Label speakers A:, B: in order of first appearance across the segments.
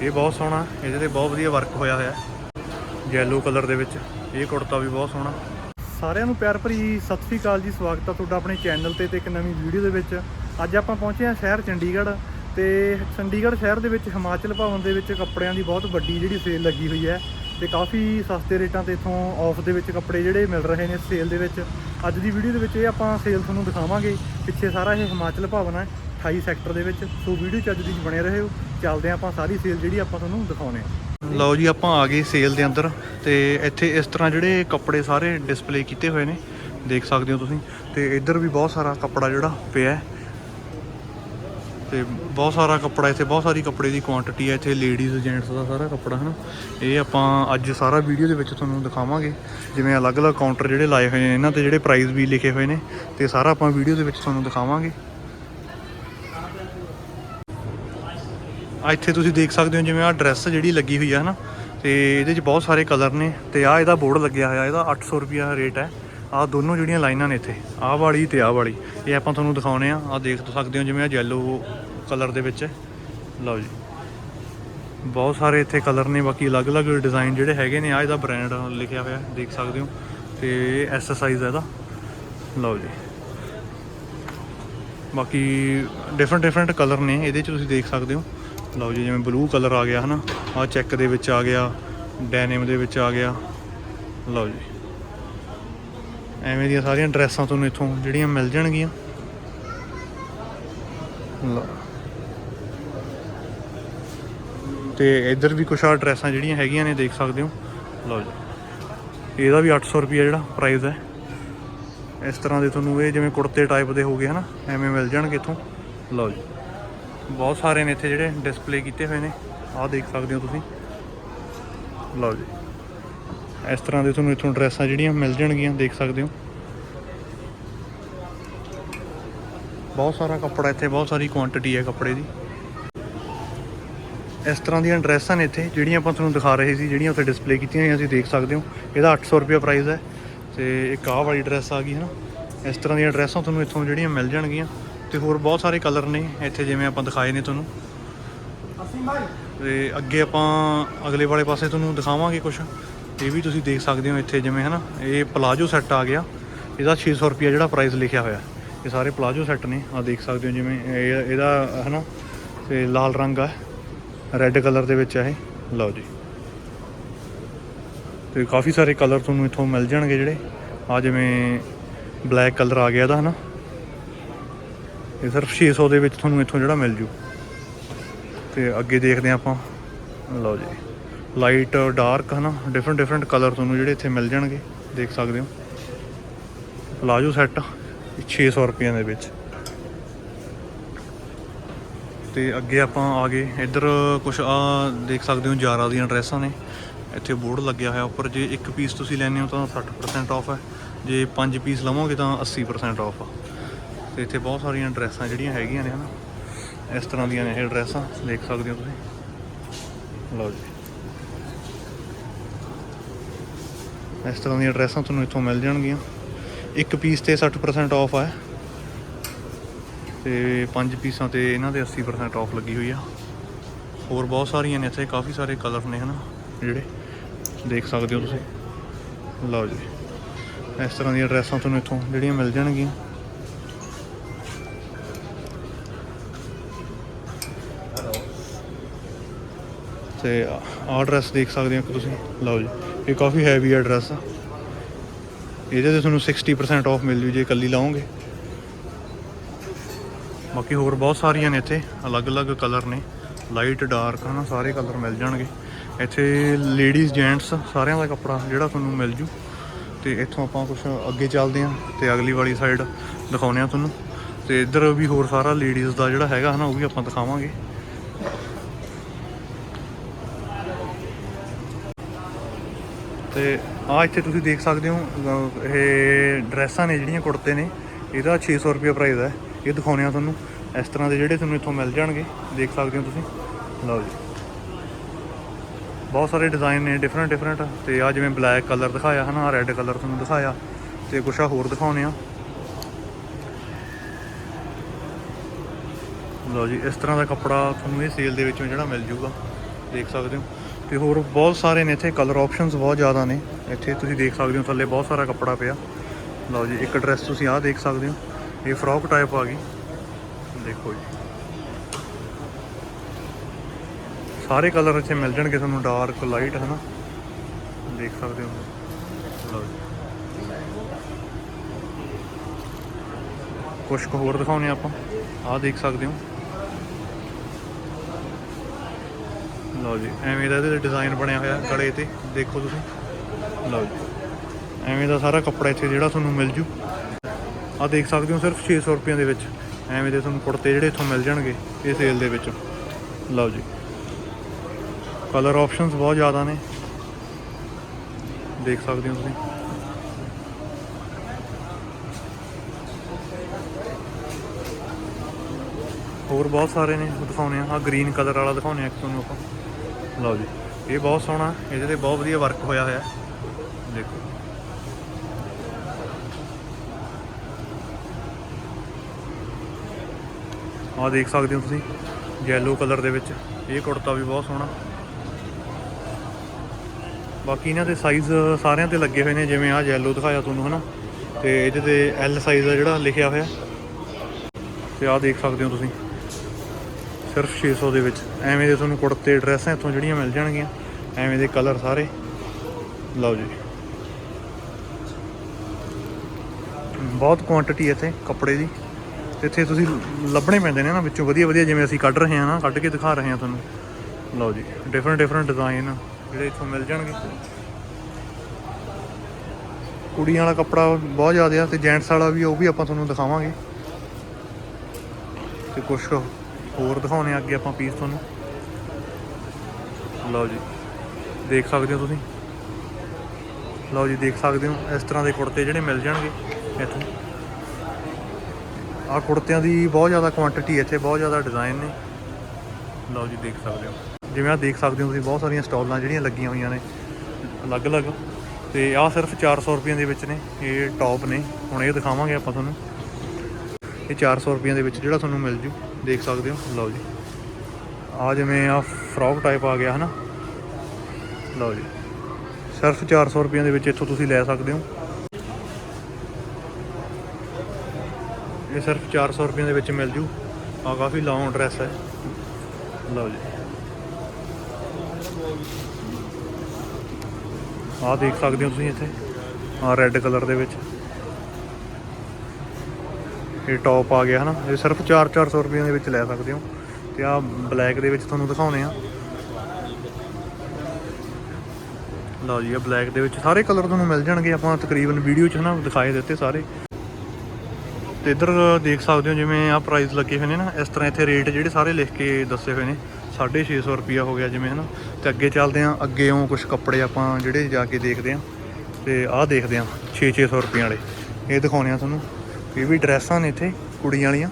A: ਇਹ ਬਹੁਤ ਸੋਹਣਾ, ਇਹਦੇ ਤੇ ਬਹੁਤ ਵਧੀਆ ਵਰਕ ਹੋਇਆ ਹੋਇਆ। ਯੈਲੋ ਕਲਰ ਦੇ ਵਿੱਚ, ਇਹ ਕੁੜਤਾ ਵੀ ਬਹੁਤ ਸੋਹਣਾ। ਸਾਰਿਆਂ ਨੂੰ ਪਿਆਰ ਭਰੀ ਸਤਿ ਸ੍ਰੀ ਅਕਾਲ ਜੀ, ਸਵਾਗਤ ਆ ਤੁਹਾਡਾ ਆਪਣੇ ਚੈਨਲ ਤੇ ਤੇ ਇੱਕ ਨਵੀਂ ਵੀਡੀਓ ਦੇ ਵਿੱਚ। ਅੱਜ ਆਪਾਂ ਪਹੁੰਚੇ ਹਾਂ ਸ਼ਹਿਰ ਚੰਡੀਗੜ੍ਹ ਤੇ ਚੰਡੀਗੜ੍ਹ ਸ਼ਹਿਰ ਦੇ ਵਿੱਚ ਹਿਮਾਚਲ ਭਵਨ ਦੇ ਵਿੱਚ ਕੱਪੜਿਆਂ ਦੀ ਬਹੁਤ ਵੱਡੀ ਜਿਹੜੀ ਸੇਲ ਲੱਗੀ ਹੋਈ ਹੈ ਤੇ ਕਾਫੀ ਸਸਤੇ ਰੇਟਾਂ ਤੇ ਇਥੋਂ ਆਫ ਦੇ ਵਿੱਚ ਕੱਪੜੇ ਜਿਹੜੇ ਮਿਲ ਰਹੇ ਨੇ ਸੇਲ ਦੇ ਵਿੱਚ। ਅੱਜ ਦੀ ਵੀਡੀਓ ਦੇ ਵਿੱਚ ਇਹ ਆਪਾਂ ਸੇਲ ਤੁਹਾਨੂੰ ਦਿਖਾਵਾਂਗੇ, ਪਿੱਛੇ ਸਾਰਾ ਇਹ ਹਿਮਾਚਲ ਭਵਨ ਹੈ। 28 ਸੈਕਟਰ ਦੇ ਵਿੱਚ। ਸੋ ਵੀਡੀਓ ਚ ਅੱਜ ਦੀ ਬਣੇ ਰਹੋ। ਚੱਲਦੇ ਹਾਂ ਆਪਾਂ ਸਾਰੀ ਸੇਲ ਜਿਹੜੀ ਆਪਾਂ ਤੁਹਾਨੂੰ ਦਿਖਾਉਨੇ ਆ। ਲਓ ਜੀ, ਆਪਾਂ ਆ ਗਏ ਸੇਲ ਦੇ ਅੰਦਰ ਤੇ ਇੱਥੇ ਇਸ ਤਰ੍ਹਾਂ ਜਿਹੜੇ ਕੱਪੜੇ ਸਾਰੇ ਡਿਸਪਲੇ ਕੀਤੇ ਹੋਏ ਨੇ, ਦੇਖ ਸਕਦੇ ਹੋ ਤੁਸੀਂ। ਤੇ ਇੱਧਰ ਵੀ ਬਹੁਤ ਸਾਰਾ ਕੱਪੜਾ ਜਿਹੜਾ ਪਿਆ ਹੈ। ਤੇ ਬਹੁਤ ਸਾਰਾ ਕੱਪੜਾ, ਇੱਥੇ ਬਹੁਤ ਸਾਰੀ ਕੱਪੜੇ ਦੀ ਕੁਆਂਟੀਟੀ ਹੈ। ਇੱਥੇ ਲੇਡੀਜ਼ ਜੈਂਟਸ ਦਾ ਸਾਰਾ ਕੱਪੜਾ, ਹਨ। ਇਹ ਆਪਾਂ ਅੱਜ ਸਾਰਾ ਵੀਡੀਓ ਦੇ ਵਿੱਚ ਤੁਹਾਨੂੰ ਦਿਖਾਵਾਂਗੇ। ਜਿਵੇਂ ਅਲੱਗ-ਅਲੱਗ ਕਾਊਂਟਰ ਜਿਹੜੇ ਲਾਏ ਹੋਏ ਨੇ, ਇਹਨਾਂ ਤੇ ਜਿਹੜੇ ਪ੍ਰਾਈਸ ਵੀ ਲਿਖੇ ਹੋਏ ਨੇ, ਤੇ ਸਾਰਾ ਆਪਾਂ ਵੀਡੀਓ ਦੇ ਵਿੱਚ ਤੁਹਾਨੂੰ ਦਿਖਾਵਾਂਗੇ। ਆ ਇੱਥੇ ਤੁਸੀਂ ਦੇਖ ਸਕਦੇ ਹੋ ਜਿਵੇਂ ਆ ਡਰੈਸ ਜਿਹੜੀ ਲੱਗੀ ਹੋਈ ਹੈ ਹਨਾ, ਤੇ ਇਹਦੇ 'ਚ ਬਹੁਤ ਸਾਰੇ ਕਲਰ ਨੇ, ਤੇ ਆ ਇਹਦਾ ਬੋਰਡ ਲੱਗਿਆ ਹੋਇਆ, ਇਹਦਾ 800 ਰੁਪਿਆ ਰੇਟ ਹੈ। ਆ ਦੋਨੋਂ ਜਿਹੜੀਆਂ ਲਾਈਨਾਂ ਨੇ ਇੱਥੇ, ਆਹ ਵਾਲੀ ਤੇ ਆਹ ਵਾਲੀ। ਇਹ ਆਪਾਂ ਤੁਹਾਨੂੰ ਦਿਖਾਉਨੇ ਆ ਆ ਦੇਖ ਸਕਦੇ ਹੋ ਜਿਵੇਂ ਆ ਯੈਲੋ ਕਲਰ ਦੇ ਵਿੱਚ। ਹੈ। ਲਓ ਜੀ। ਬਹੁਤ ਸਾਰੇ ਇੱਥੇ ਕਲਰ ਨੇ, ਬਾਕੀ ਅਲੱਗ-ਅਲੱਗ ਡਿਜ਼ਾਈਨ ਜਿਹੜੇ ਹੈਗੇ ਨੇ ਆ ਇਹਦਾ ਬ੍ਰਾਂਡ ਲਿਖਿਆ ਹੋਇਆ, ਦੇਖ ਸਕਦੇ ਹੋ। ਤੇ ਐਸ ਸਾਈਜ਼ ਹੈ ਇਹਦਾ। ਲਓ ਜੀ। ਬਾਕੀ ਡਿਫਰੈਂਟ ਡਿਫਰੈਂਟ ਕਲਰ ਨੇ, ਇਹਦੇ ਚ ਤੁਸੀਂ ਦੇਖ ਸਕਦੇ ਹੋ। ਲਓ ਜੀ, ਜਿਵੇਂ ਬਲੂ ਕਲਰ ਆ ਗਿਆ ਹਨਾ ਆ ਚੈੱਕ ਦੇ ਵਿੱਚ ਆ ਗਿਆ ਡੈਨਿਮ ਦੇ ਵਿੱਚ ਆ ਗਿਆ। ਲਓ ਜੀ। ਐਵੇਂ ਦੀਆਂ ਸਾਰੀਆਂ ਡਰੈਸਾਂ ਤੁਹਾਨੂੰ ਇੱਥੋਂ ਜਿਹੜੀਆਂ ਮਿਲ ਜਾਣਗੀਆਂ। ਲਓ। ਤੇ ਇੱਧਰ ਵੀ ਕੁਛ ਆ ਡਰੈਸਾਂ ਜਿਹੜੀਆਂ ਹੈਗੀਆਂ ਨੇ, ਦੇਖ ਸਕਦੇ ਹੋ। ਲਓ ਜੀ। ਇਹਦਾ ਵੀ 800 ਰੁਪਏ ਜਿਹੜਾ ਪ੍ਰਾਈਸ ਹੈ। ਇਸ ਤਰ੍ਹਾਂ ਦੇ ਤੁਹਾਨੂੰ ਇਹ ਜਿਵੇਂ ਕੁੜਤੇ ਟਾਈਪ ਦੇ ਹੋਗੇ ਹਨਾ, ਐਵੇਂ ਮਿਲ ਜਾਣਗੇ ਇੱਥੋਂ। ਲਓ ਜੀ। ਬਹੁਤ ਸਾਰੇ ਨੇ ਇੱਥੇ ਜਿਹੜੇ ਡਿਸਪਲੇ ਕੀਤੇ ਹੋਏ ਨੇ। ਆਹ ਦੇਖ ਸਕਦੇ ਹੋ ਤੁਸੀਂ। ਲਓ ਜੀ। ਇਸ ਤਰ੍ਹਾਂ ਦੇ ਤੁਹਾਨੂੰ ਇੱਥੋਂ ਡਰੈਸਾਂ ਜਿਹੜੀਆਂ ਮਿਲ ਜਾਣਗੀਆਂ, ਦੇਖ ਸਕਦੇ ਹੋ। ਬਹੁਤ ਸਾਰਾ ਕੱਪੜਾ ਇੱਥੇ, ਬਹੁਤ ਸਾਰੀ ਕੁਆਂਟੀਟੀ ਹੈ ਕੱਪੜੇ ਦੀ। ਇਸ ਤਰ੍ਹਾਂ ਦੀਆਂ ਡਰੈਸਾਂ ਨੇ ਇੱਥੇ, ਜਿਹੜੀਆਂ ਆਪਾਂ ਤੁਹਾਨੂੰ ਦਿਖਾ ਰਹੇ ਸੀ, ਜਿਹੜੀਆਂ ਉੱਥੇ ਡਿਸਪਲੇ ਕੀਤੀਆਂ ਹੋਈਆਂ, ਤੁਸੀਂ ਦੇਖ ਸਕਦੇ ਹੋ। ਇਹਦਾ 800 ਰੁਪਏ ਪ੍ਰਾਈਸ ਹੈ। ਤੇ ਇੱਕ ਆਹ ਵਾਲੀ ਡਰੈਸ ਆ ਗਈ ਹੈ ਨਾ ਇਸ ਤਰ੍ਹਾਂ ਦੀਆਂ ਡਰੈਸਾਂ ਤੁਹਾਨੂੰ ਇੱਥੋਂ ਜਿਹੜੀਆਂ ਮਿਲ ਜਾਣਗੀਆਂ। ਤੇ ਹੋਰ ਬਹੁਤ ਸਾਰੇ ਕਲਰ ਨੇ ਇੱਥੇ ਜਿਵੇਂ ਆਪਾਂ ਦਿਖਾਏ ਨੇ ਤੁਹਾਨੂੰ। ਤੇ ਅੱਗੇ ਆਪਾਂ ਅਗਲੇ ਵਾਲੇ ਪਾਸੇ ਤੁਹਾਨੂੰ ਦਿਖਾਵਾਂਗੇ ਕੁਝ ਇਹ ਵੀ ਤੁਸੀਂ ਦੇਖ ਸਕਦੇ ਹੋ ਇੱਥੇ ਜਿਵੇਂ ਹਨਾ, ਇਹ ਪਲਾਜੋ ਸੈੱਟ ਆ ਗਿਆ। ਇਹਦਾ 600 ਰੁਪਏ ਜਿਹੜਾ ਪ੍ਰਾਈਸ ਲਿਖਿਆ ਹੋਇਆ। ਇਹ ਸਾਰੇ ਪਲਾਜੋ ਸੈੱਟ ਨੇ ਆ ਦੇਖ ਸਕਦੇ ਹੋ ਜਿਵੇਂ ਇਹ, ਇਹਦਾ ਹਨਾ, ਤੇ ਲਾਲ ਰੰਗ ਆ। ਰੈੱਡ ਕਲਰ ਦੇ ਵਿੱਚ ਆ ਇਹ। ਲਓ ਜੀ। ਤੇ ਕਾਫੀ ਸਾਰੇ ਕਲਰ ਤੁਹਾਨੂੰ ਇੱਥੋਂ ਮਿਲ ਜਾਣਗੇ ਜਿਹੜੇ। ਆ ਜਿਵੇਂ ਬਲੈਕ ਕਲਰ ਆ ਗਿਆ ਇਹਦਾ ਹਨਾ। ਇਹ ਸਿਰਫ 600 ਦੇ ਵਿੱਚ ਤੁਹਾਨੂੰ ਇੱਥੋਂ ਜਿਹੜਾ ਮਿਲ ਜੂ। ਤੇ ਅੱਗੇ ਦੇਖਦੇ ਹਾਂ ਆਪਾਂ। ਲਓ ਜੀ। ਲਾਈਟ ਡਾਰਕ ਹਨਾ? ਡਿਫਰੈਂਟ ਡਿਫਰੈਂਟ ਕਲਰ ਤੁਹਾਨੂੰ ਜਿਹੜੇ ਇੱਥੇ ਮਿਲ ਜਾਣਗੇ। ਦੇਖ ਸਕਦੇ ਹੋ। ਪਲਾਜੋ ਸੈੱਟ 600 ਰੁਪਏ ਦੇ ਵਿੱਚ। ਤੇ ਅੱਗੇ ਆਪਾਂ ਆ ਗਏ। ਇੱਧਰ ਕੁਝ ਆ ਦੇਖ ਸਕਦੇ ਹੋ, ਜਾਰਾ ਦੀਆਂ ਡਰੈਸਾਂ ਨੇ। ਇੱਥੇ ਬੋਰਡ ਲੱਗਿਆ ਹੋਇਆ ਉੱਪਰ। ਜੇ ਇੱਕ ਪੀਸ ਤੁਸੀਂ ਲੈਣੇ ਹੋ ਤਾਂ 60% ਆਫ ਹੈ। ਜੇ ਪੰਜ ਪੀਸ ਲਵੋਗੇ ਤਾਂ 80% ਆਫ ਆ। ਤੇ ਇੱਥੇ ਬਹੁਤ ਸਾਰੀਆਂ ਡਰੈਸਾਂ ਜਿਹੜੀਆਂ ਹੈਗੀਆਂ ਨੇ, ਹਨਾ? ਇਸ ਤਰ੍ਹਾਂ ਦੀਆਂ ਨੇ ਇਹ ਡਰੈਸਾਂ, ਦੇਖ ਸਕਦੇ ਹੋ ਤੁਸੀਂ। ਲਓ ਜੀ। ਇਸ ਤਰ੍ਹਾਂ ਦੀਆਂ ਡਰੈਸਾਂ ਤੁਹਾਨੂੰ ਇੱਥੋਂ ਮਿਲ ਜਾਣਗੀਆਂ। ਇੱਕ ਪੀਸ ਤੇ 60% ਆਫ ਹੈ ਤੇ ਪੰਜ ਪੀਸਾਂ ਤੇ ਇਹਨਾਂ ਦੇ 80% ਆਫ ਲੱਗੀ ਹੋਈ ਆ। ਹੋਰ ਬਹੁਤ ਸਾਰੀਆਂ ਨੇ ਇੱਥੇ, ਕਾਫੀ ਸਾਰੇ ਕਲਰ ਨੇ, ਹਨਾ? ਜਿਹੜੇ ਦੇਖ ਸਕਦੇ ਹੋ ਤੁਸੀਂ। ਲਓ ਜੀ। ਇਸ ਤਰ੍ਹਾਂ ਦੀਆਂ ਡਰੈਸਾਂ ਤੁਹਾਨੂੰ ਇੱਥੋਂ ਜਿਹੜੀਆਂ ਮਿਲ ਜਾਣਗੀਆਂ। ਤੇ ਆਹ ਡਰੈਸ ਦੇਖ ਸਕਦੇ ਹੋ ਕਿ ਤੁਸੀਂ। ਲਓ ਜੀ, ਇਹ ਕਾਫੀ ਹੈਵੀ ਆ। ਡਰੈਸ ਇਹਦੇ ਤੇ ਤੁਹਾਨੂੰ 60% ਆਫ ਮਿਲ ਜੂ ਜੇ ਇਕੱਲੀ ਲਾਓਗੇ। ਬਾਕੀ ਹੋਰ ਬਹੁਤ ਸਾਰੀਆਂ ਨੇ ਇੱਥੇ, ਅਲੱਗ-ਅਲੱਗ ਕਲਰ ਨੇ। ਲਾਈਟ ਡਾਰਕ ਹਨਾ, ਸਾਰੇ ਕਲਰ ਮਿਲ ਜਾਣਗੇ। ਇੱਥੇ ਲੇਡੀਜ਼ ਜੈਂਟਸ ਸਾਰਿਆਂ ਦਾ ਕੱਪੜਾ ਜਿਹੜਾ ਤੁਹਾਨੂੰ ਮਿਲ ਜੂ। ਤੇ ਇੱਥੋਂ ਆਪਾਂ ਕੁਝ ਅੱਗੇ ਚੱਲਦੇ ਹਾਂ ਤੇ ਅਗਲੀ ਵਾਲੀ ਸਾਈਡ ਦਿਖਾਉਂਦੇ ਹਾਂ ਤੁਹਾਨੂੰ। ਤੇ ਇੱਧਰ ਵੀ ਹੋਰ ਸਾਰਾ ਲੇਡੀਜ਼ ਦਾ ਜਿਹੜਾ ਹੈਗਾ ਹਨਾ, ਉਹ ਵੀ ਆਪਾਂ ਦਿਖਾਵਾਂਗੇ। ਤੇ ਆ ਇੱਥੇ ਤੁਸੀਂ ਦੇਖ ਸਕਦੇ ਹੋ ਇਹ ਡਰੈਸਾਂ ਨੇ ਜਿਹੜੀਆਂ ਕੁੜਤੇ ਨੇ, ਇਹਦਾ 600 ਰੁਪਏ ਪ੍ਰਾਈਸ ਹੈ। ਇਹ ਦਿਖਾਉਂਦੇ ਆ ਤੁਹਾਨੂੰ। ਇਸ ਤਰ੍ਹਾਂ ਦੇ ਜਿਹੜੇ ਤੁਹਾਨੂੰ ਇੱਥੋਂ ਮਿਲ ਜਾਣਗੇ, ਦੇਖ ਸਕਦੇ ਹੋ ਤੁਸੀਂ। ਲਓ ਜੀ। ਬਹੁਤ ਸਾਰੇ ਡਿਜ਼ਾਈਨ ਨੇ ਡਿਫਰੈਂਟ ਡਿਫਰੈਂਟ ਤੇ ਆ ਜਿਵੇਂ ਬਲੈਕ ਕਲਰ ਦਿਖਾਇਆ, ਹਨਾ ਰੈੱਡ ਕਲਰ ਤੁਹਾਨੂੰ ਦਿਖਾਇਆ। ਤੇ ਕੁਛ ਆ ਹੋਰ ਦਿਖਾਉਂਦੇ ਆ ਲਓ ਜੀ, ਇਸ ਤਰ੍ਹਾਂ ਦਾ ਕੱਪੜਾ ਤੁਹਾਨੂੰ ਇਹ ਸੇਲ ਦੇ ਵਿੱਚੋਂ ਜਿਹੜਾ ਮਿਲ ਜੂਗਾ ਦੇਖ ਸਕਦੇ ਹੋ। ਤੇ ਹੋਰ ਬਹੁਤ ਸਾਰੇ ਨੇ ਇੱਥੇ ਕਲਰ ਆਪਸ਼ਨਸ ਬਹੁਤ ਜ਼ਿਆਦਾ ਨੇ। ਇੱਥੇ ਤੁਸੀਂ ਦੇਖ ਸਕਦੇ ਹੋ, ਥੱਲੇ ਬਹੁਤ ਸਾਰਾ ਕੱਪੜਾ ਪਿਆ। ਲਓ ਜੀ, ਇੱਕ ਡਰੈਸ ਤੁਸੀਂ ਆਹ ਦੇਖ ਸਕਦੇ ਹੋ। ਇਹ ਫਰੋਕ ਟਾਈਪ ਆ ਗਈ। ਦੇਖੋ ਜੀ। ਸਾਰੇ ਕਲਰ ਇੱਥੇ ਮਿਲ ਜਾਣਗੇ ਤੁਹਾਨੂੰ ਡਾਰਕ ਲਾਈਟ ਹੈ ਨਾ ਦੇਖ ਸਕਦੇ ਹੋ। ਲਓ ਜੀ। ਕੁਝ ਕੁ ਹੋਰ ਦਿਖਾਉਣੇ ਆਪਾਂ। ਆਹ ਦੇਖ ਸਕਦੇ ਹੋ। ਲਓ ਜੀ, ਐਵੇਂ ਦਾ ਇਹਦੇ ਤੇ ਡਿਜ਼ਾਈਨ ਬਣਿਆ ਹੋਇਆ ਗਲੇ ਤੇ, ਦੇਖੋ ਤੁਸੀਂ। ਲਓ ਜੀ, ਐਵੇਂ ਦਾ ਸਾਰਾ ਕੱਪੜਾ ਇੱਥੇ ਜਿਹੜਾ ਤੁਹਾਨੂੰ ਮਿਲ ਜੂ। ਆਹ ਦੇਖ ਸਕਦੇ ਹੋ ਸਿਰਫ 600 ਰੁਪਏ ਦੇ ਵਿੱਚ। ਐਵੇਂ ਦੇ ਤੁਹਾਨੂੰ ਕੁੜਤੇ ਜਿਹੜੇ ਇੱਥੋਂ ਮਿਲ ਜਾਣਗੇ ਇਹ ਸੇਲ ਦੇ ਵਿੱਚ। ਲਓ ਜੀ ਕਲਰ ਆਪਸ਼ਨਸ ਬਹੁਤ ਜ਼ਿਆਦਾ ਨੇ। ਦੇਖ ਸਕਦੇ ਹੋ ਤੁਸੀਂ। ਹੋਰ ਬਹੁਤ ਸਾਰੇ ਨੇ ਉਹ ਦਿਖਾਉਣੇ ਆ ਆ ਗ੍ਰੀਨ ਕਲਰ ਵਾਲਾ ਦਿਖਾਉਣੇ ਆ ਇੱਕ ਤੁਹਾਨੂੰ ਆਪਾਂ। ਲਓ ਜੀ, ਇਹ ਬਹੁਤ ਸੋਹਣਾ, ਇਹਦੇ ਤੇ ਬਹੁਤ ਵਧੀਆ ਵਰਕ ਹੋਇਆ ਹੋਇਆ। ਦੇਖੋ। ਆਹ ਦੇਖ ਸਕਦੇ ਹੋ ਤੁਸੀਂ ਯੈਲੋ ਕਲਰ ਦੇ ਵਿੱਚ। ਇਹ ਕੁੜਤਾ ਵੀ ਬਹੁਤ ਸੋਹਣਾ। ਬਾਕੀ ਇਹਨਾਂ ਦੇ ਸਾਈਜ਼ ਸਾਰਿਆਂ ਤੇ ਲੱਗੇ ਹੋਏ ਨੇ, ਜਿਵੇਂ ਆਹ ਯੈਲੋ ਦਿਖਾਇਆ ਤੁਹਾਨੂੰ, ਹਨਾ? ਤੇ ਇਹਦੇ ਤੇ ਐਲ ਸਾਈਜ਼ ਦਾ ਜਿਹੜਾ ਲਿਖਿਆ ਹੋਇਆ। ਤੇ ਆਹ ਦੇਖ ਸਕਦੇ ਹੋ ਤੁਸੀਂ। ਸਿਰਫ 600 ਦੇ ਵਿੱਚ। ਐਵੇਂ ਦੇ ਤੁਹਾਨੂੰ ਕੁੜਤੇ, ਡਰੈਸਾਂ ਇੱਥੋਂ ਜਿਹੜੀਆਂ ਮਿਲ ਜਾਣਗੀਆਂ, ਐਵੇਂ ਦੇ ਕਲਰ ਸਾਰੇ। ਲਓ ਜੀ। ਬਹੁਤ ਕੁਆਂਟੀਟੀ ਇੱਥੇ ਕੱਪੜੇ ਦੀ। ਇੱਥੇ ਤੁਸੀਂ ਲੱਭਣੇ ਪੈਂਦੇ ਨੇ ਨਾ ਵਿੱਚੋਂ ਵਧੀਆ ਵਧੀਆ ਜਿਵੇਂ ਅਸੀਂ ਕੱਢ ਰਹੇ ਹਾਂ ਨਾ, ਕੱਢ ਕੇ ਦਿਖਾ ਰਹੇ ਹਾਂ ਤੁਹਾਨੂੰ। ਲਓ ਜੀ ਡਿਫਰੈਂਟ ਡਿਫਰੈਂਟ ਡਿਜ਼ਾਈਨ ਜਿਹੜੇ ਇੱਥੋਂ ਮਿਲ ਜਾਣਗੇ। ਕੁੜੀਆਂ ਵਾਲਾ ਕੱਪੜਾ ਬਹੁਤ ਜ਼ਿਆਦਾ ਆ ਤੇ ਜੈਂਟਸ ਵਾਲਾ ਵੀ, ਉਹ ਵੀ ਆਪਾਂ ਤੁਹਾਨੂੰ ਦਿਖਾਵਾਂਗੇ। ਤੇ ਕੁਝ ਹੋਰ ਦਿਖਾਉਣੇ ਆ ਅੱਗੇ ਆਪਾਂ ਪੀਸ ਤੁਹਾਨੂੰ। ਲਓ ਜੀ, ਦੇਖ ਸਕਦੇ ਹੋ ਤੁਸੀਂ? ਲਓ ਜੀ, ਦੇਖ ਸਕਦੇ ਹੋ, ਇਸ ਤਰ੍ਹਾਂ ਦੇ ਕੁੜਤੇ ਜਿਹੜੇ ਮਿਲ ਜਾਣਗੇ ਇੱਥੋਂ। ਆਹ ਕੁੜਤਿਆਂ ਦੀ ਬਹੁਤ ਜ਼ਿਆਦਾ ਕੁਆਂਟੀਟੀ ਇੱਥੇ, ਬਹੁਤ ਜ਼ਿਆਦਾ ਡਿਜ਼ਾਈਨ ਨੇ। ਲਓ ਜੀ, ਦੇਖ ਸਕਦੇ ਹੋ। ਜਿਵੇਂ ਆਹ ਦੇਖ ਸਕਦੇ ਹੋ ਤੁਸੀਂ, ਬਹੁਤ ਸਾਰੀਆਂ ਸਟਾਲਾਂ ਜਿਹੜੀਆਂ ਲੱਗੀਆਂ ਹੋਈਆਂ ਨੇ, ਅਲੱਗ-ਅਲੱਗ। ਤੇ ਆਹ ਸਿਰਫ 400 ਰੁਪਏ ਦੇ ਵਿੱਚ ਨੇ, ਇਹ ਟੌਪ ਨੇ। ਹੁਣ ਇਹ ਦਿਖਾਵਾਂਗੇ ਆਪਾਂ ਤੁਹਾਨੂੰ। ਇਹ 400 ਰੁਪਏ ਦੇ ਵਿੱਚ ਜਿਹੜਾ ਤੁਹਾਨੂੰ ਮਿਲ ਜੂ। ਦੇਖ ਸਕਦੇ ਹੋ। ਲਓ ਜੀ। ਆ ਜਿਵੇਂ ਆ ਫਰੋਕ ਟਾਈਪ ਆ ਗਿਆ, ਹਨਾ? ਲਓ ਜੀ। ਸਿਰਫ 400 ਰੁਪਏ ਦੇ ਵਿੱਚ ਇੱਥੋਂ ਤੁਸੀਂ ਲੈ ਸਕਦੇ ਹੋ। ਇਹ ਸਿਰਫ 400 ਰੁਪਏ ਦੇ ਵਿੱਚ ਮਿਲ ਜੂ। ਆ ਕਾਫੀ ਲੌਂਗ ਡਰੈਸ ਹੈ। ਲਓ ਜੀ। ਆ ਦੇਖ ਸਕਦੇ ਹੋ ਤੁਸੀਂ ਇੱਥੇ। ਆ ਰੈੱਡ ਕਲਰ ਦੇ ਵਿੱਚ। ਇਹ ਟੌਪ ਆ ਗਿਆ ਹਨਾ। ਇਹ ਸਿਰਫ 4-400 ਰੁਪਏ ਦੇ ਵਿੱਚ ਲੈ ਸਕਦੇ ਹੋ। ਤੇ ਆ ਬਲੈਕ ਦੇ ਵਿੱਚ ਤੁਹਾਨੂੰ ਦਿਖਾਉਣੇ ਆ। ਲਓ ਜੀ, ਇਹ ਬਲੈਕ ਦੇ ਵਿੱਚ ਸਾਰੇ ਕਲਰ ਤੁਹਾਨੂੰ ਮਿਲ ਜਾਣਗੇ। ਆਪਾਂ ਤਕਰੀਬਨ ਵੀਡੀਓ 'ਚ ਹਨਾ ਦਿਖਾਏ ਦਿੱਤੇ ਸਾਰੇ। ਤੇ ਇੱਧਰ ਦੇਖ ਸਕਦੇ ਹੋ ਜਿਵੇਂ ਆ ਪ੍ਰਾਈਸ ਲੱਗੇ ਹੋਏ ਨੇ ਨਾ। ਇਸ ਤਰ੍ਹਾਂ ਇੱਥੇ ਰੇਟ ਜਿਹੜੇ ਸਾਰੇ ਲਿਖ ਕੇ ਦੱਸੇ ਹੋਏ ਨੇ। 650 ਰੁਪਿਆ ਹੋ ਗਿਆ ਜਿਵੇਂ ਹਨਾ। ਤੇ ਅੱਗੇ ਚੱਲਦੇ ਹਾਂ। ਅੱਗੇ ਉਹ ਕੁਝ ਕੱਪੜੇ ਆਪਾਂ ਜਿਹੜੇ ਜਾ ਕੇ ਦੇਖਦੇ ਆ ਤੇ ਆਹ ਦੇਖਦੇ ਆ 6-600 ਰੁਪਏ ਵਾਲੇ। ਇਹ ਦਿਖਾਉਣੇ ਆ ਤੁਹਾਨੂੰ। ਇਹ ਵੀ ਡਰੈਸਾਂ ਨੇ ਇੱਥੇ, ਕੁੜੀਆਂ ਵਾਲੀਆਂ।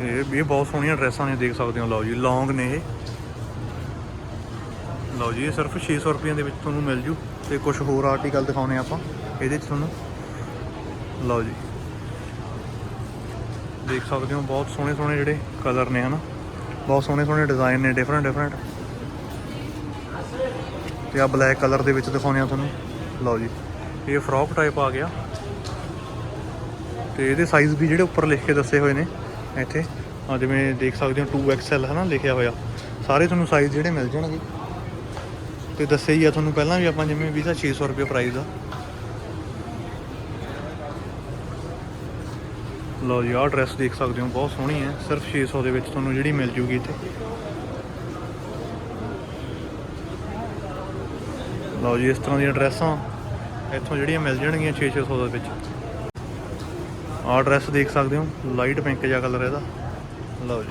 A: ਇਹ ਵੀ ਬਹੁਤ ਸੋਹਣੀਆਂ ਡਰੈਸਾਂ ਨੇ, ਦੇਖ ਸਕਦੇ ਹੋ, ਲਓ ਜੀ, ਲੌਂਗ ਨੇ ਇਹ। ਲਓ ਜੀ, ਇਹ ਸਿਰਫ 600 ਰੁਪਏ ਦੇ ਵਿੱਚ ਤੁਹਾਨੂੰ ਮਿਲ ਜੂ ਤੇ ਕੁਝ ਹੋਰ ਆਰਟੀਕਲ ਦਿਖਾਉਣੇ ਆਪਾਂ, ਇਹਦੇ 'ਚ ਤੁਹਾਨੂੰ। ਲਓ ਜੀ। ਦੇਖ ਸਕਦੇ ਹੋ, ਬਹੁਤ ਸੋਹਣੇ ਸੋਹਣੇ ਜਿਹੜੇ ਕਲਰ ਨੇ, ਹਨਾ। ਬਹੁਤ ਸੋਹਣੇ ਸੋਹਣੇ ਡਿਜ਼ਾਈਨ ਨੇ ਡਿਫਰੈਂਟ ਡਿਫਰੈਂਟ ਤੇ ਆ ਬਲੈਕ ਕਲਰ ਦੇ ਵਿੱਚ ਦਿਖਾਉਣੇ ਆ ਤੁਹਾਨੂੰ। ਲਓ ਜੀ। ਇਹ ਫਰੋਕ ਟਾਈਪ ਆ ਗਿਆ। ਤੇ ਇਹਦੇ ਸਾਈਜ਼ ਵੀ ਜਿਹੜੇ ਉੱਪਰ ਲਿਖ ਕੇ ਦੱਸੇ ਹੋਏ ਨੇ, ਇੱਥੇ। ਆ ਜਿਵੇਂ ਦੇਖ ਸਕਦੇ ਹੋ 2XL ਨਾ ਲਿਖਿਆ ਹੋਇਆ। ਸਾਰੇ ਤੁਹਾਨੂੰ ਸਾਈਜ਼ ਜਿਹੜੇ ਮਿਲ ਜਾਣਗੇ। ਤੇ ਦੱਸਿਆ ਹੀ ਆ ਤੁਹਾਨੂੰ ਪਹਿਲਾਂ ਵੀ ਆਪਾਂ ਜਿਵੇਂ ਵੀਜ਼ਾ 600 ਰੁਪਏ ਪ੍ਰਾਈਸ ਆ। ਲਓ ਜੀ, ਆਹ ਡਰੈਸ ਦੇਖ ਸਕਦੇ ਹੋ, ਬਹੁਤ ਸੋਹਣੀ ਹੈ। ਸਿਰਫ 600 ਦੇ ਵਿੱਚ ਤੁਹਾਨੂੰ ਜਿਹੜੀ ਮਿਲ ਜੂਗੀ ਇੱਥੇ। ਲਓ ਜੀ, ਇਸ ਤਰ੍ਹਾਂ ਦੀਆਂ ਡਰੈਸਾਂ। ਇੱਥੋਂ ਜਿਹੜੀਆਂ ਮਿਲ ਜਾਣਗੀਆਂ 6-600 ਦੇ ਵਿੱਚ। ਆਹ ਡਰੈਸ ਦੇਖ ਸਕਦੇ ਹੋ ਲਾਈਟ ਪਿੰਕ ਜਿਹਾ ਕਲਰ ਇਹਦਾ। ਲਓ ਜੀ।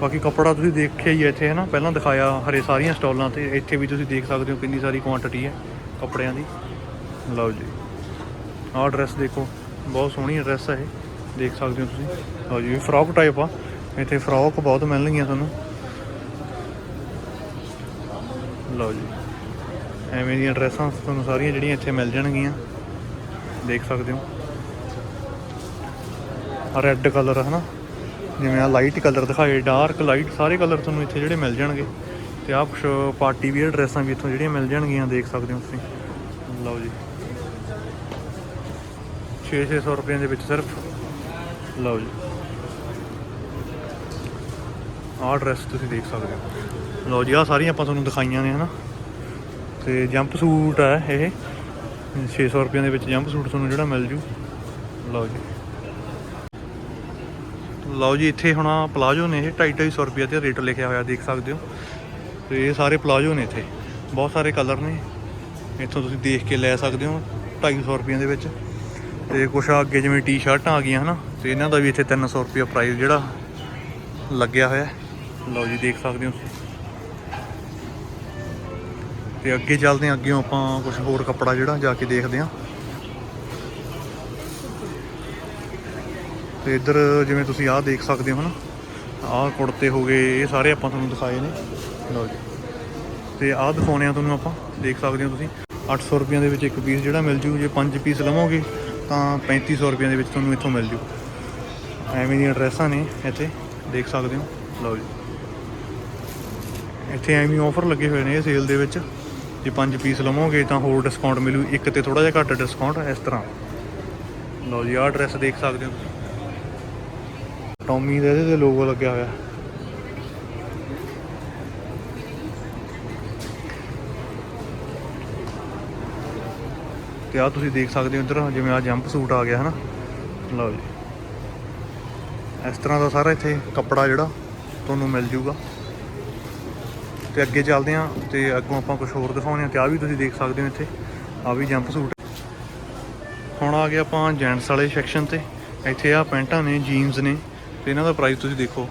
A: ਬਾਕੀ ਕੱਪੜਾ ਤੁਸੀਂ ਦੇਖਿਆ ਹੀ ਇੱਥੇ ਹੈ ਨਾ ਪਹਿਲਾਂ ਦਿਖਾਇਆ ਹਰੇ ਸਾਰੀਆਂ ਸਟਾਲਾਂ ਤੇ, ਇੱਥੇ ਵੀ ਤੁਸੀਂ ਦੇਖ ਸਕਦੇ ਹੋ ਕਿੰਨੀ ਸਾਰੀ ਕੁਆਂਟੀਟੀ ਹੈ ਕੱਪੜਿਆਂ ਦੀ। ਲਓ ਜੀ। ਆਹ ਡਰੈਸ ਦੇਖੋ, ਬਹੁਤ ਸੋਹਣੀ ਡਰੈਸ ਹੈ ਇਹ। ਦੇਖ ਸਕਦੇ ਹੋ ਤੁਸੀਂ। ਲਓ ਜੀ ਇਹ ਫਰੋਕ ਟਾਈਪ ਆ। ਇੱਥੇ ਫਰੋਕ ਬਹੁਤ ਮਿਲਣਗੀਆਂ ਤੁਹਾਨੂੰ। ਲਓ ਜੀ। ਐਵੇਂ ਦੀਆਂ ਡਰੈਸਾਂ ਤੁਹਾਨੂੰ ਸਾਰੀਆਂ ਜਿਹੜੀਆਂ ਇੱਥੇ ਮਿਲ ਜਾਣਗੀਆਂ। ਦੇਖ ਸਕਦੇ ਹੋ। ਰੈੱਡ ਕਲਰ ਹੈ ਨਾ ਜਿਵੇਂ ਆ ਲਾਈਟ ਕਲਰ ਦਿਖਾਏ ਡਾਰਕ ਲਾਈਟ ਸਾਰੇ ਕਲਰ ਤੁਹਾਨੂੰ ਇੱਥੇ ਜਿਹੜੇ ਮਿਲ ਜਾਣਗੇ। ਤੇ ਆਹ ਕੁਛ ਪਾਰਟੀ ਵੀਅਰ ਡਰੈਸਾਂ ਵੀ ਇੱਥੋਂ ਜਿਹੜੀਆਂ ਮਿਲ ਜਾਣਗੀਆਂ, ਦੇਖ ਸਕਦੇ ਹੋ ਤੁਸੀਂ। ਲਓ ਜੀ। 6-600 ਰੁਪਏ ਦੇ ਵਿੱਚ ਸਿਰਫ। ਲਓ ਜੀ। ਆਹ ਡਰੈਸ ਤੁਸੀਂ ਦੇਖ ਸਕਦੇ ਹੋ। ਲਓ ਜੀ, ਆਹ ਸਾਰੀਆਂ ਆਪਾਂ ਤੁਹਾਨੂੰ ਦਿਖਾਈਆਂ ਨੇ, ਹਨਾ? ਤੇ ਜੰਪ ਸੂਟ ਹੈ ਇਹ। 600 ਰੁਪਏ ਦੇ ਵਿੱਚ ਜੰਪ ਸੂਟ ਤੁਹਾਨੂੰ ਜਿਹੜਾ ਮਿਲ ਜੂ। ਲਓ ਜੀ। ਲਓ ਜੀ, ਇੱਥੇ ਹੁਣ ਪਲਾਜੋ ਨੇ ਇਹ 250 ਰੁਪਏ ਤੇ ਰੇਟ ਲਿਖਿਆ ਹੋਇਆ, ਦੇਖ ਸਕਦੇ ਹੋ। ਤੇ ਇਹ ਸਾਰੇ ਪਲਾਜੋ ਨੇ ਇੱਥੇ। ਬਹੁਤ ਸਾਰੇ ਕਲਰ ਨੇ। ਇੱਥੋਂ ਤੁਸੀਂ ਦੇਖ ਕੇ ਲੈ ਸਕਦੇ ਹੋ 250 ਰੁਪਏ ਦੇ ਵਿੱਚ। ਤੇ ਕੁਛ ਅੱਗੇ ਜਿਵੇਂ ਟੀ-ਸ਼ਰਟਾਂ ਆ ਗਈਆਂ, ਹਨਾ? ਤੇ ਇਹਨਾਂ ਦਾ ਵੀ ਇੱਥੇ 300 ਰੁਪਏ ਪ੍ਰਾਈਸ ਜਿਹੜਾ ਲੱਗਿਆ ਹੋਇਆ। ਲਓ ਜੀ, ਦੇਖ ਸਕਦੇ ਹੋ ਤੇ ਅੱਗੇ ਚੱਲਦੇ ਹਾਂ ਅੱਗੇ ਆਪਾਂ ਕੁਝ ਹੋਰ ਕੱਪੜਾ ਜਿਹੜਾ ਜਾ ਕੇ ਦੇਖਦੇ ਹਾਂ। ਤੇ ਇੱਧਰ ਜਿਵੇਂ ਤੁਸੀਂ ਆਹ ਦੇਖ ਸਕਦੇ ਹੋ ਨਾ, ਆਹ ਕੁੜਤੇ ਹੋ ਗਏ, ਇਹ ਸਾਰੇ ਆਪਾਂ ਤੁਹਾਨੂੰ ਦਿਖਾਏ ਨੇ। ਲਓ ਜੀ। ਤੇ ਆਹ ਦਿਖਾਉਣੇ ਆ ਤੁਹਾਨੂੰ ਆਪਾਂ, ਦੇਖ ਸਕਦੇ ਹੋ ਤੁਸੀਂ। 800 ਰੁਪਈਆਂ ਦੇ ਵਿੱਚ ਇੱਕ ਪੀਸ ਜਿਹੜਾ ਮਿਲ ਜੂ, ਜੇ 5 ਪੀਸ ਲਵੋਗੇ, ਤਾਂ 3500 ਰੁਪਈਆਂ ਦੇ ਵਿੱਚ ਤੁਹਾਨੂੰ ਇੱਥੋਂ ਮਿਲ ਜੂ। ਐਵੇਂ ਦੀਆਂ ਡਰੈਸਾਂ ਨੇ ਇੱਥੇ, ਦੇਖ ਸਕਦੇ ਹੋ। ਲਓ ਜੀ। ਇੱਥੇ ਐਵੇਂ ਆਫਰ ਲੱਗੇ ਹੋਏ ਨੇ ਸੇਲ ਦੇ ਵਿੱਚ। ਜੇ 5 ਪੀਸ ਲਵੋਗੇ ਤਾਂ ਹੋਰ ਡਿਸਕਾਊਂਟ ਮਿਲੂ। ਇੱਕ ਤੇ ਥੋੜਾ ਜਿਹਾ ਘੱਟ ਡਿਸਕਾਊਂਟ ਇਸ ਤਰ੍ਹਾਂ। ਲਓ ਜੀ, ਆਹ ਡਰੈਸ ਦੇਖ ਸਕਦੇ ਹੋ ਤੁਸੀਂ। ਟੌਮੀ ਦਾ ਇਹਦੇ ਤੇ ਲੋਗੋ ਲੱਗਿਆ ਹੋਇਆ। ਤੇ ਆ ਤੁਸੀਂ ਦੇਖ ਸਕਦੇ ਹੋ ਇੱਧਰ, ਜਿਵੇਂ ਆ ਜੰਪ ਸੂਟ ਆ ਗਿਆ, ਹਨਾ? ਲਓ ਜੀ। ਇਸ ਤਰ੍ਹਾਂ ਦਾ ਸਾਰਾ ਇੱਥੇ ਕੱਪੜਾ ਜਿਹੜਾ, ਤੁਹਾਨੂੰ ਮਿਲ ਜੂਗਾ। ਤੇ ਅੱਗੇ ਚੱਲਦੇ ਹਾਂ ਤੇ ਅੱਗੋਂ ਆਪਾਂ ਕੁਝ ਹੋਰ ਦਿਖਾਉਂਦੇ ਹਾਂ। ਤੇ ਆ ਵੀ ਤੁਸੀਂ ਦੇਖ ਸਕਦੇ ਹੋ ਇੱਥੇ। ਆ ਵੀ ਜੰਪ ਸੂਟ। ਹੁਣ ਆ ਗਏ ਆਪਾਂ ਜੈਂਟਸ ਵਾਲੇ ਸੈਕਸ਼ਨ ਤੇ। ਇੱਥੇ ਆ ਪੈਂਟਾਂ ਨੇ ਜੀਨਸ ਨੇ। ਤੇ ਇਹਨਾਂ ਦਾ ਪ੍ਰਾਈਸ ਤੁਸੀਂ ਦੇਖੋ।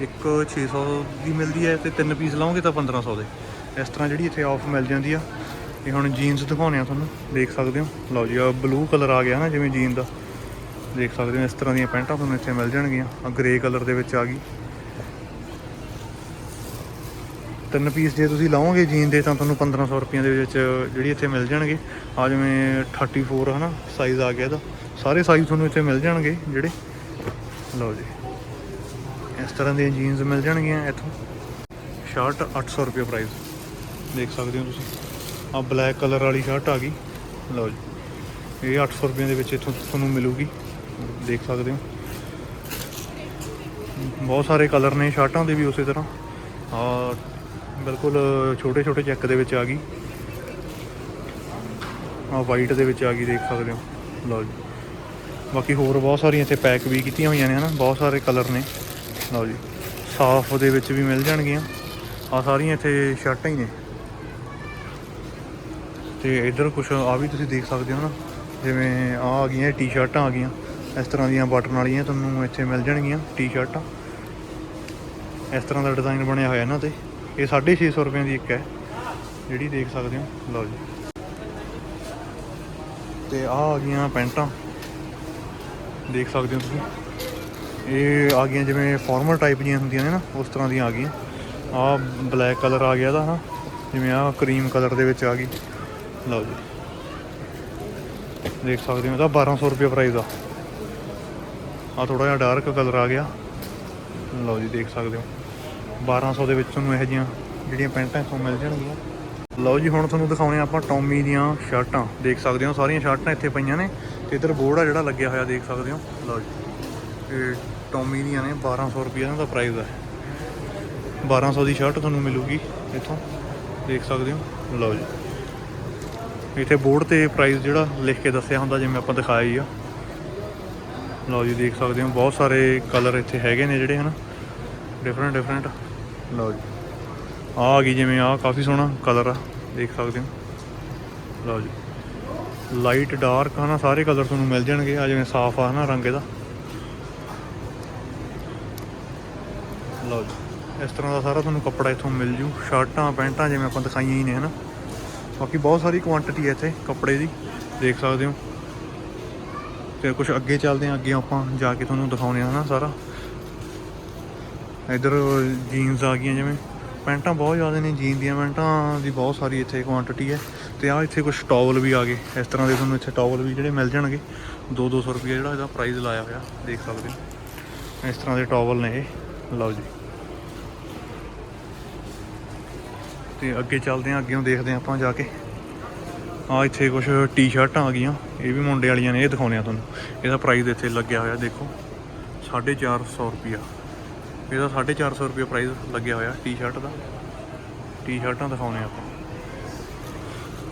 A: ਇੱਕ 600 ਦੀ ਮਿਲਦੀ ਹੈ ਤੇ ਤਿੰਨ ਪੀਸ ਲਾਓਗੇ ਤਾਂ 1500 ਦੇ। ਇਸ ਤਰ੍ਹਾਂ ਜਿਹੜੀ ਇੱਥੇ ਆਫ ਮਿਲ ਜਾਂਦੀ ਆ। ਤੇ ਹੁਣ ਜੀਨਸ ਦਿਖਾਉਣੇ ਆ ਤੁਹਾਨੂੰ। ਦੇਖ ਸਕਦੇ ਹੋ। ਲਓ ਜੀ ਆ ਬਲੂ ਕਲਰ ਆ ਗਿਆ ਨਾ ਜਿਵੇਂ ਜੀਨ ਦਾ। ਦੇਖ ਸਕਦੇ ਹੋ, ਇਸ ਤਰ੍ਹਾਂ ਦੀਆਂ ਪੈਂਟਾਂ ਤੁਹਾਨੂੰ ਇੱਥੇ ਮਿਲ ਜਾਣਗੀਆਂ। ਆ ਗ੍ਰੇ ਕਲਰ ਦੇ ਵਿੱਚ ਆ ਗਈ। ਤਿੰਨ ਪੀਸ ਜੇ ਤੁਸੀਂ ਲਾਓਗੇ ਜੀਨ ਦੇ ਤਾਂ ਤੁਹਾਨੂੰ 1500 ਰੁਪਏ ਦੇ ਵਿੱਚ ਜਿਹੜੀ ਇੱਥੇ ਮਿਲ ਜਾਣਗੇ। ਆ ਜਿਵੇਂ 34 ਹਨਾ ਸਾਈਜ਼ ਆ ਗਿਆ ਇਹਦਾ। ਸਾਰੇ ਸਾਈਜ਼ ਤੁਹਾਨੂੰ ਇੱਥੇ ਮਿਲ ਜਾਣਗੇ ਜਿਹੜੇ। ਲਓ ਜੀ। ਇਸ ਤਰ੍ਹਾਂ ਦੀਆਂ ਜੀਨਸ ਮਿਲ ਜਾਣਗੀਆਂ ਇੱਥੋਂ। ਸ਼ਰਟ 800 ਰੁਪਏ ਪ੍ਰਾਈਸ ਦੇਖ ਸਕਦੇ ਹੋ ਤੁਸੀਂ। ਆ ਬਲੈਕ ਕਲਰ ਵਾਲੀ ਸ਼ਰਟ ਆ ਗਈ। ਲਓ ਜੀ। ਇਹ 800 ਰੁਪਏ ਦੇ ਵਿੱਚ ਇੱਥੋਂ ਤੁਹਾਨੂੰ ਮਿਲੂਗੀ। ਦੇਖ ਸਕਦੇ ਹੋ। ਬਹੁਤ ਸਾਰੇ ਕਲਰ ਨੇ ਸ਼ਰਟਾਂ ਦੇ ਵੀ ਉਸੇ ਤਰ੍ਹਾਂ। ਆ ਬਿਲਕੁਲ ਛੋਟੇ ਛੋਟੇ ਚੈੱਕ ਦੇ ਵਿੱਚ ਆ ਗਈ। ਆ ਵਾਈਟ ਦੇ ਵਿੱਚ ਆ ਗਈ, ਦੇਖ ਸਕਦੇ ਹੋ। ਲਓ ਜੀ। ਬਾਕੀ ਹੋਰ ਬਹੁਤ ਸਾਰੀਆਂ ਇੱਥੇ ਪੈਕ ਵੀ ਕੀਤੀਆਂ ਹੋਈਆਂ ਨੇ, ਹਨਾ? ਬਹੁਤ ਸਾਰੇ ਕਲਰ ਨੇ। ਲਓ ਜੀ। ਸਾਫ਼ ਦੇ ਵਿੱਚ ਵੀ ਮਿਲ ਜਾਣਗੀਆਂ। ਆ ਸਾਰੀਆਂ ਇੱਥੇ ਸ਼ਰਟਾਂ ਹੀ ਨੇ। ਤੇ ਇੱਧਰ ਕੁਝ ਆ ਵੀ ਤੁਸੀਂ ਦੇਖ ਸਕਦੇ ਹੋ ਨਾ ਜਿਵੇਂ ਆ ਆ ਗਈਆਂ ਟੀ-ਸ਼ਰਟਾਂ ਆ ਗਈਆਂ। ਇਸ ਤਰ੍ਹਾਂ ਦੀਆਂ ਬਟਨ ਵਾਲੀਆਂ ਤੁਹਾਨੂੰ ਇੱਥੇ ਮਿਲ ਜਾਣਗੀਆਂ ਟੀ-ਸ਼ਰਟਾਂ ਇਸ ਤਰ੍ਹਾਂ ਦਾ ਡਿਜ਼ਾਈਨ ਬਣਿਆ ਹੋਇਆ ਇਹਨਾਂ ਤੇ। ਇਹ 650 ਰੁਪਏ ਦੀ ਇੱਕ ਹੈ। ਜਿਹੜੀ ਦੇਖ ਸਕਦੇ ਹੋ। ਲਓ ਜੀ। ਤੇ ਆ ਆ ਗਈਆਂ ਪੈਂਟਾਂ। ਦੇਖ ਸਕਦੇ ਹੋ ਤੁਸੀਂ। ਇਹ ਆ ਗਈਆਂ ਜਿਵੇਂ ਫਾਰਮਲ ਟਾਈਪ ਦੀਆਂ ਹੁੰਦੀਆਂ ਨੇ ਨਾ, ਉਸ ਤਰ੍ਹਾਂ ਦੀਆਂ ਆ ਗਈਆਂ। ਆ ਬਲੈਕ ਕਲਰ ਆ ਗਿਆ ਇਹਦਾ ਨਾ ਜਿਵੇਂ ਆ ਕਰੀਮ ਕਲਰ ਦੇ ਵਿੱਚ ਆ ਗਈ। ਲਓ ਜੀ। ਦੇਖ ਸਕਦੇ ਹੋ ਇਹਦਾ 1200 ਰੁਪਏ ਪ੍ਰਾਈਸ ਆ। ਆ ਥੋੜਾ ਜਿਹਾ ਡਾਰਕ ਕਲਰ ਆ ਗਿਆ। ਲਓ ਜੀ, ਦੇਖ ਸਕਦੇ ਹੋ। 1200 ਦੇ ਵਿੱਚ ਤੁਹਾਨੂੰ ਇਹੋ ਜਿਹੀਆਂ ਜਿਹੜੀਆਂ ਪੈਂਟਾਂ ਇੱਥੋਂ ਮਿਲ ਜਾਣਗੀਆਂ। ਲਓ ਜੀ, ਹੁਣ ਤੁਹਾਨੂੰ ਦਿਖਾਉਣੇ ਆਪਾਂ ਟੌਮੀ ਦੀਆਂ ਸ਼ਰਟਾਂ। ਦੇਖ ਸਕਦੇ ਹੋ, ਸਾਰੀਆਂ ਸ਼ਰਟਾਂ ਇੱਥੇ ਪਈਆਂ ਨੇ ਤੇ ਇੱਧਰ ਬੋਰਡ ਆ ਜਿਹੜਾ ਲੱਗਿਆ ਹੋਇਆ, ਦੇਖ ਸਕਦੇ ਹੋ। ਲਓ ਜੀ, ਇਹ ਟੌਮੀ ਦੀਆਂ ਨੇ 1200 ਰੁਪਏ ਇਹਨਾਂ ਦਾ ਪ੍ਰਾਈਸ ਹੈ 1200 ਦੀ ਸ਼ਰਟ ਤੁਹਾਨੂੰ ਮਿਲੂਗੀ ਇੱਥੋਂ, ਦੇਖ ਸਕਦੇ ਹੋ। ਲਓ ਜੀ, ਇੱਥੇ ਬੋਰਡ ਤੇ ਪ੍ਰਾਈਸ ਜਿਹੜਾ ਲਿਖ ਕੇ ਦੱਸਿਆ ਹੁੰਦਾ, ਜਿਵੇਂ ਆਪਾਂ ਦਿਖਾਇਆ ਹੀ ਆ। ਲਓ ਜੀ, ਦੇਖ ਸਕਦੇ ਹੋ, ਬਹੁਤ ਸਾਰੇ ਕਲਰ ਇੱਥੇ ਹੈਗੇ ਨੇ ਜਿਹੜੇ, ਹਨ। ਡਿਫਰੈਂਟ ਡਿਫਰੈਂਟ ਲਓ ਜੀ। ਆਹ ਆ ਗਈ ਜਿਵੇਂ ਆ ਕਾਫੀ ਸੋਹਣਾ ਕਲਰ ਆ, ਦੇਖ ਸਕਦੇ ਹੋ। ਲਓ ਜੀ। ਲਾਈਟ ਡਾਰਕ ਹਨਾ ਸਾਰੇ ਕਲਰ ਤੁਹਾਨੂੰ ਮਿਲ ਜਾਣਗੇ। ਆ ਜਿਵੇਂ ਸਾਫ਼ ਆ ਹਨਾ ਰੰਗ ਇਹਦਾ। ਲਓ ਜੀ। ਇਸ ਤਰ੍ਹਾਂ ਦਾ ਸਾਰਾ ਤੁਹਾਨੂੰ ਕੱਪੜਾ ਇੱਥੋਂ ਮਿਲ ਜੂ। ਸ਼ਰਟਾਂ, ਪੈਂਟਾਂ ਜਿਵੇਂ ਆਪਾਂ ਦਿਖਾਈਆਂ ਹੀ ਨੇ, ਹਨਾ। ਬਾਕੀ ਬਹੁਤ ਸਾਰੀ ਕੁਆਂਟੀਟੀ ਹੈ ਇੱਥੇ ਕੱਪੜੇ ਦੀ। ਦੇਖ ਸਕਦੇ ਹੋ। ਤੇ ਕੁਝ ਅੱਗੇ ਚੱਲਦੇ ਹਾਂ, ਅੱਗੇ ਆਪਾਂ ਜਾ ਕੇ ਤੁਹਾਨੂੰ ਦਿਖਾਉਣੇ ਆ ਹਨਾ ਸਾਰਾ। ਇਧਰ ਜੀਨਸ ਆ ਗਈਆਂ ਜਿਵੇਂ। ਪੈਂਟਾਂ ਬਹੁਤ ਜ਼ਿਆਦਾ ਨੇ ਜੀਨ ਦੀਆਂ ਪੈਂਟਾਂ ਦੀ ਬਹੁਤ ਸਾਰੀ ਇੱਥੇ ਕੁਆਂਟੀਟੀ ਹੈ। ਤੇ ਆ ਇੱਥੇ ਕੁਝ ਟਾਵਲ ਵੀ ਆ ਗਏ। ਇਸ ਤਰ੍ਹਾਂ ਦੇ ਤੁਹਾਨੂੰ ਇੱਥੇ ਟਾਵਲ ਵੀ ਜਿਹੜੇ ਮਿਲ ਜਾਣਗੇ। 2-200 ਰੁਪਏ ਜਿਹੜਾ ਇਹਦਾ ਪ੍ਰਾਈਸ ਲਾਇਆ ਹੋਇਆ, ਦੇਖ ਸਕਦੇ ਹੋ। ਇਸ ਤਰ੍ਹਾਂ ਦੇ ਟਾਵਲ ਨੇ ਇਹ। ਲਓ ਜੀ। ਤੇ ਅੱਗੇ ਚੱਲਦੇ ਹਾਂ ਅੱਗੇੋਂ ਦੇਖਦੇ ਹਾਂ ਆਪਾਂ ਜਾ ਕੇ। ਆ ਇੱਥੇ ਕੁਝ ਟੀ-ਸ਼ਰਟਾਂ ਆ ਗਈਆਂ। ਇਹ ਵੀ ਮੁੰਡੇ ਵਾਲੀਆਂ ਨੇ, ਇਹ ਦਿਖਾਉਣੇ ਆ ਤੁਹਾਨੂੰ। ਇਹਦਾ ਪ੍ਰਾਈਸ ਇੱਥੇ ਲੱਗਿਆ ਹੋਇਆ, ਦੇਖੋ। 450 ਰੁਪਿਆ ਇਹਦਾ 450 ਰੁਪਿਆ ਪ੍ਰਾਈਸ ਲੱਗਿਆ ਹੋਇਆ ਟੀ-ਸ਼ਰਟ ਦਾ। ਟੀ-ਸ਼ਰਟਾਂ ਦਿਖਾਉਣੇ ਆਪਾਂ।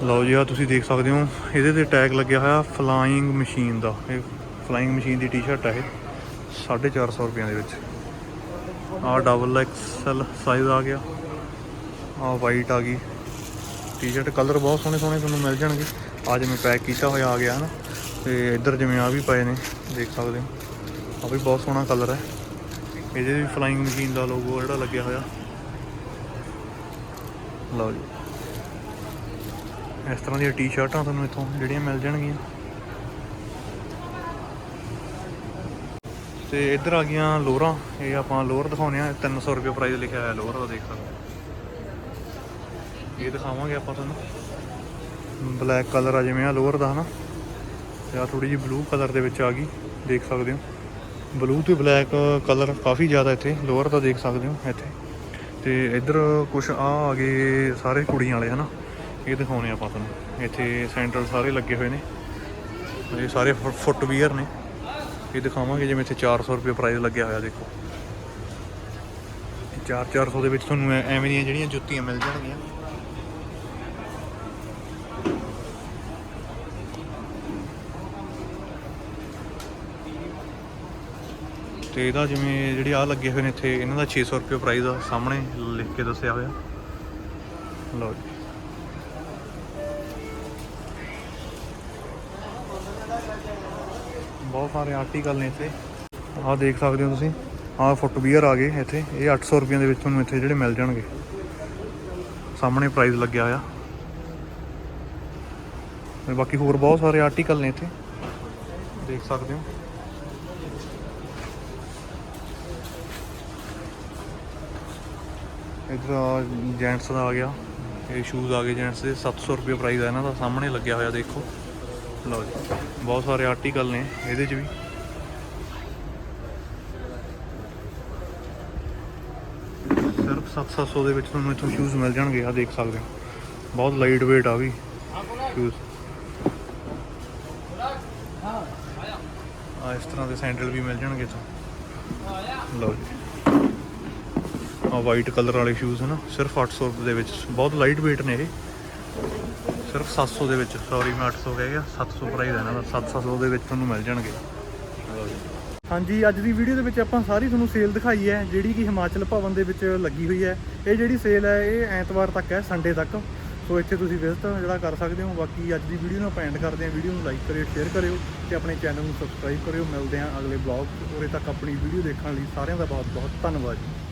A: ਲਓ ਜੀ ਆ ਤੁਸੀਂ ਦੇਖ ਸਕਦੇ ਹੋ, ਇਹਦੇ ਤੇ ਟੈਗ ਲੱਗਿਆ ਹੋਇਆ ਫਲਾਈਂਗ ਮਸ਼ੀਨ ਦਾ। ਇਹ ਫਲਾਈਂਗ ਮਸ਼ੀਨ ਦੀ ਟੀ-ਸ਼ਰਟ ਹੈ ਇਹ 450 ਰੁਪਏ ਦੇ ਵਿੱਚ। ਆ ਡਬਲ ਐਕਸਲ ਸਾਈਜ਼ ਆ ਗਿਆ। ਆ ਵਾਈਟ ਆ ਗਈ। ਟੀ-ਸ਼ਰਟ ਕਲਰ ਬਹੁਤ ਸੋਹਣੇ ਸੋਹਣੇ ਤੁਹਾਨੂੰ ਮਿਲ ਜਾਣਗੇ। ਆ ਜਿਵੇਂ ਪੈਕ ਕੀਤਾ ਹੋਇਆ ਆ ਗਿਆ, ਹਨਾ। ਤੇ ਇੱਧਰ ਜਿਵੇਂ ਆ ਵੀ ਪਏ ਨੇ, ਦੇਖ ਸਕਦੇ ਹੋ। ਆ ਵੀ ਬਹੁਤ ਸੋਹਣਾ ਕਲਰ ਹੈ। ਇਹਦੇ ਵੀ ਫਲਾਈਂਗ ਮਸ਼ੀਨ ਦਾ ਲੋਗੋ ਜਿਹੜਾ ਲੱਗਿਆ ਹੋਇਆ। ਲਓ ਜੀ। ਇਸ ਤਰ੍ਹਾਂ ਦੀਆਂ ਟੀ-ਸ਼ਰਟਾਂ ਤੁਹਾਨੂੰ ਇੱਥੋਂ ਜਿਹੜੀਆਂ ਮਿਲ ਜਾਣਗੀਆਂ। ਤੇ ਇੱਧਰ ਆ ਗਈਆਂ ਲੋਅਰਾਂ ਇਹ ਆਪਾਂ ਲੋਅਰ ਦਿਖਾਉਨੇ ਆ 300 ਰੁਪਏ ਪ੍ਰਾਈਸ ਲਿਖਿਆ ਹੋਇਆ ਲੋਅਰ ਦਾ ਦੇਖ ਸਕਦੇ ਹੋ। ਇਹ ਦਿਖਾਵਾਂਗੇ ਆਪਾਂ ਤੁਹਾਨੂੰ। ਬਲੈਕ ਕਲਰ ਆ ਜਿਵੇਂ ਆ ਲੋਅਰ ਦਾ, ਹਨਾ। ਤੇ ਆ ਥੋੜੀ ਜਿਹੀ ਬਲੂ ਕਲਰ ਦੇ ਵਿੱਚ ਆ ਗਈ। ਦੇਖ ਸਕਦੇ ਹੋ। ਬਲੂ ਤੇ ਬਲੈਕ ਕਲਰ ਕਾਫੀ ਜ਼ਿਆਦਾ ਇੱਥੇ ਲੋਅਰ ਦਾ ਦੇਖ ਸਕਦੇ ਹੋ ਇੱਥੇ। ਤੇ ਇੱਧਰ ਕੁਝ ਆ ਆ ਗਏ ਸਾਰੇ ਕੁੜੀਆਂ ਵਾਲੇ, ਹਨਾ? ਇਹ ਦਿਖਾਉਣੇ ਆਪਾਂ ਤੁਹਾਨੂੰ। ਇੱਥੇ ਸੈਂਟਰਲ ਸਾਰੇ ਲੱਗੇ ਹੋਏ ਨੇ। ਇਹ ਸਾਰੇ ਫੁੱਟਵੀਅਰ ਨੇ। ਇਹ ਦਿਖਾਵਾਂਗੇ ਜਿਵੇਂ ਇੱਥੇ 400 ਰੁਪਏ ਪ੍ਰਾਈਸ ਲੱਗਿਆ ਹੋਇਆ, ਦੇਖੋ। 4-400 ਦੇ ਵਿੱਚ ਤੁਹਾਨੂੰ ਐਵੇਂ ਦੀਆਂ ਜਿਹੜੀਆਂ ਜੁੱਤੀਆਂ ਮਿਲ ਜਾਣਗੀਆਂ। ਤੇ ਇਹਦਾ ਜਿਵੇਂ ਜਿਹੜੇ ਆ ਲੱਗੇ ਹੋਏ ਨੇ ਇੱਥੇ, ਇਹਨਾਂ ਦਾ 600 ਰੁਪਏ ਪ੍ਰਾਈਸ ਆ, ਸਾਹਮਣੇ ਲਿਖ ਕੇ ਦੱਸਿਆ ਹੋਇਆ। ਲਓ ਜੀ। ਬਹੁਤ ਸਾਰੇ ਆਰਟੀਕਲ ਨੇ ਇੱਥੇ। ਆਹ ਦੇਖ ਸਕਦੇ ਹੋ ਤੁਸੀਂ। ਆਹ ਫੁੱਟਵੀਅਰ ਆ ਗਏ ਇੱਥੇ। ਇਹ 800 ਰੁਪਏ ਦੇ ਵਿੱਚ ਤੁਹਾਨੂੰ ਇੱਥੇ ਜਿਹੜੇ ਮਿਲ ਜਾਣਗੇ। ਸਾਹਮਣੇ ਪ੍ਰਾਈਸ ਲੱਗਿਆ ਹੋਇਆ। ਤੇ ਬਾਕੀ ਹੋਰ ਬਹੁਤ ਸਾਰੇ ਆਰਟੀਕਲ ਨੇ ਇੱਥੇ। ਦੇਖ ਸਕਦੇ ਹੋ। ਇਧਰ ਜੈਂਟਸ ਦਾ ਆ ਗਿਆ। ਇਹ ਸ਼ੂਜ਼ ਆ ਗਏ ਜੈਂਟਸ ਦੇ। 700 ਰੁਪਏ ਪ੍ਰਾਈਸ ਆ ਇਹਨਾਂ ਦਾ। ਸਾਹਮਣੇ ਲੱਗਿਆ ਹੋਇਆ, ਦੇਖੋ। ਲਓ ਜੀ। ਬਹੁਤ ਸਾਰੇ ਆਰਟੀਕਲ ਨੇ ਇਹਦੇ 'ਚ ਵੀ। ਸਿਰਫ 700 ਦੇ ਵਿੱਚ ਤੁਹਾਨੂੰ ਇੱਥੋਂ ਸ਼ੂਜ਼ ਮਿਲ ਜਾਣਗੇ। ਆ ਦੇਖ ਸਕਦੇ ਹੋ। ਬਹੁਤ ਲਾਈਟ weight ਆ ਵੀ ਸ਼ੂਜ਼ ਆ ਇਸ ਤਰ੍ਹਾਂ ਦੇ ਸੈਂਡਲ ਵੀ ਮਿਲ ਜਾਣਗੇ ਇੱਥੋਂ। ਲਓ ਜੀ। ਆ ਵਾਈਟ ਕਲਰ ਵਾਲੇ ਸ਼ੂਜ਼ ਹਨ ਸਿਰਫ 800 ਰੁਪਏ ਦੇ ਵਿੱਚ, ਬਹੁਤ ਲਾਈਟ weight ਨੇ ਇਹ। ਸਿਰਫ 700 ਦੇ ਵਿੱਚ ਸੌਰੀ ਮੈਂ 800 ਕਹਿ ਗਿਆ 700 ਪ੍ਰਾਈਸ ਹੈ ਇਹਨਾਂ ਦਾ 700 ਦੇ ਵਿੱਚ ਤੁਹਾਨੂੰ ਮਿਲ ਜਾਣਗੇ। ਹਾਂਜੀ, ਅੱਜ ਦੀ ਵੀਡੀਓ ਦੇ ਵਿੱਚ ਆਪਾਂ ਸਾਰੀ ਤੁਹਾਨੂੰ ਸੇਲ ਦਿਖਾਈ ਹੈ, ਜਿਹੜੀ ਕਿ ਹਿਮਾਚਲ ਭਵਨ ਦੇ ਵਿੱਚ ਲੱਗੀ ਹੋਈ ਹੈ। ਇਹ ਜਿਹੜੀ ਸੇਲ ਹੈ, ਇਹ ਐਤਵਾਰ ਤੱਕ ਹੈ ਸੰਡੇ ਤੱਕ। ਸੋ ਇੱਥੇ ਤੁਸੀਂ ਵਿਜ਼ਿਟ ਜਿਹੜਾ ਕਰ ਸਕਦੇ ਹੋ। ਬਾਕੀ ਅੱਜ ਦੀ ਵੀਡੀਓ ਨੂੰ ਆਪਾਂ ਐਂਡ ਕਰਦੇ ਹਾਂ। ਵੀਡੀਓ ਨੂੰ ਲਾਈਕ ਕਰਿਓ ਸ਼ੇਅਰ ਕਰਿਓ ਤੇ ਆਪਣੇ ਚੈਨਲ ਨੂੰ ਸਬਸਕ੍ਰਾਈਬ ਕਰਿਓ। ਮਿਲਦੇ ਹਾਂ ਅਗਲੇ ਬਲੌਗ ਉਰੇ ਤੱਕ ਆਪਣੀ ਵੀਡੀਓ ਦੇਖਣ ਲਈ ਸਾਰਿਆਂ ਦਾ ਬਹੁਤ ਬਹੁਤ ਧੰਨਵਾਦ ਜੀ।